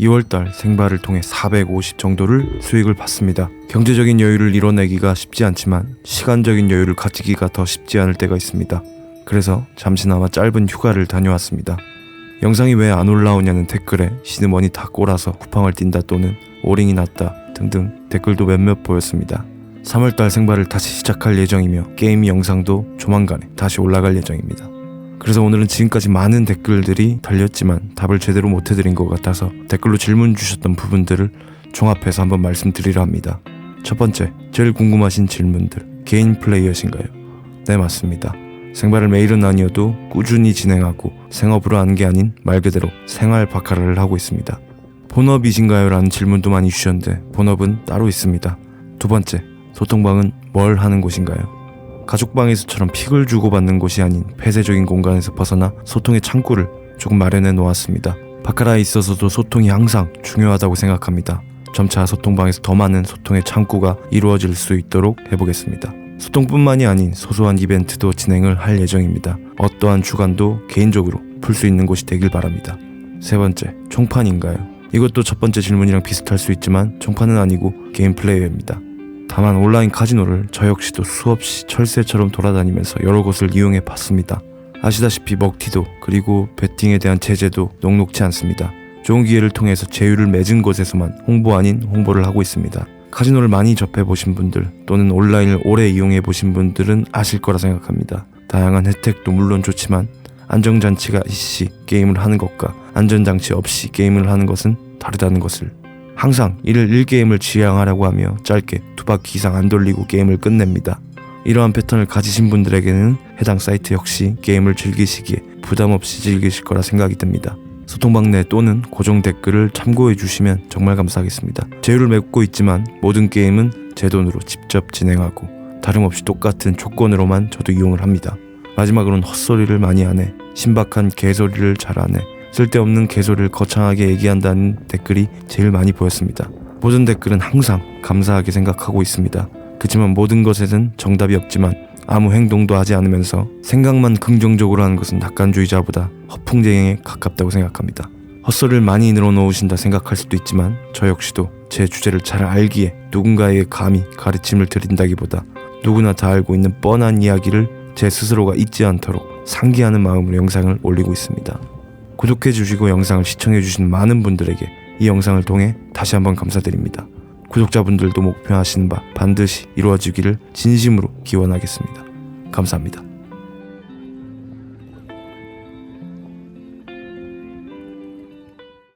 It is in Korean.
2월달 생발을 통해 450 정도를 수익을 받습니다. 경제적인 여유를 이뤄내기가 쉽지 않지만 시간적인 여유를 가지기가 더 쉽지 않을 때가 있습니다. 그래서 잠시나마 짧은 휴가를 다녀왔습니다. 영상이 왜 안 올라오냐는 댓글에 시드머니 다 꼬라서 쿠팡을 뛴다 또는 오링이 났다 등등 댓글도 몇몇 보였습니다. 3월달 생발을 다시 시작할 예정이며 게임 영상도 조만간에 다시 올라갈 예정입니다. 그래서 오늘은 지금까지 많은 댓글들이 달렸지만 답을 제대로 못 해드린 것 같아서 댓글로 질문 주셨던 부분들을 종합해서 한번 말씀드리려 합니다. 첫 번째, 제일 궁금하신 질문들. 개인 플레이어신가요? 네, 맞습니다. 생발을 매일은 아니어도 꾸준히 진행하고 생업으로 하는 게 아닌 말 그대로 생활 바카라를 하고 있습니다. 본업이신가요? 라는 질문도 많이 주셨는데 본업은 따로 있습니다. 두 번째, 소통방은 뭘 하는 곳인가요? 가족방에서처럼 픽을 주고받는 곳이 아닌 폐쇄적인 공간에서 벗어나 소통의 창구를 조금 마련해 놓았습니다. 바카라에 있어서도 소통이 항상 중요하다고 생각합니다. 점차 소통방에서 더 많은 소통의 창구가 이루어질 수 있도록 해보겠습니다. 소통뿐만이 아닌 소소한 이벤트도 진행을 할 예정입니다. 어떠한 주간도 개인적으로 풀 수 있는 곳이 되길 바랍니다. 세 번째, 총판인가요? 이것도 첫 번째 질문이랑 비슷할 수 있지만 총판은 아니고 게임 플레이어입니다. 다만 온라인 카지노를 저 역시도 수없이 철새처럼 돌아다니면서 여러 곳을 이용해 봤습니다. 아시다시피 먹튀도 그리고 베팅에 대한 제재도 녹록치 않습니다. 좋은 기회를 통해서 제휴를 맺은 곳에서만 홍보 아닌 홍보를 하고 있습니다. 카지노를 많이 접해 보신 분들 또는 온라인을 오래 이용해 보신 분들은 아실 거라 생각합니다. 다양한 혜택도 물론 좋지만 안정장치가 있이 게임을 하는 것과 안전장치 없이 게임을 하는 것은 다르다는 것을 항상 이를 1게임을 지향하라고 하며 짧게 두 바퀴 이상 안 돌리고 게임을 끝냅니다. 이러한 패턴을 가지신 분들에게는 해당 사이트 역시 게임을 즐기시기에 부담 없이 즐기실 거라 생각이 듭니다. 소통방 내 또는 고정 댓글을 참고해 주시면 정말 감사하겠습니다. 제휴를 맺고 있지만 모든 게임은 제 돈으로 직접 진행하고 다름없이 똑같은 조건으로만 저도 이용을 합니다. 마지막으로는 헛소리를 많이 하네, 신박한 개소리를 잘하네, 쓸데없는 개소리를 거창하게 얘기한다는 댓글이 제일 많이 보였습니다. 모든 댓글은 항상 감사하게 생각하고 있습니다. 그렇지만 모든 것에는 정답이 없지만 아무 행동도 하지 않으면서 생각만 긍정적으로 하는 것은 낙관주의자보다 허풍쟁이에 가깝다고 생각합니다. 헛소리를 많이 늘어놓으신다 생각할 수도 있지만 저 역시도 제 주제를 잘 알기에 누군가에게 감히 가르침을 드린다기보다 누구나 다 알고 있는 뻔한 이야기를 제 스스로가 잊지 않도록 상기하는 마음으로 영상을 올리고 있습니다. 구독해 주시고 영상을 시청해 주신 많은 분들에게 이 영상을 통해 다시 한번 감사드립니다. 구독자분들도 목표하시는 바 반드시 이루어지기를 진심으로 기원하겠습니다. 감사합니다.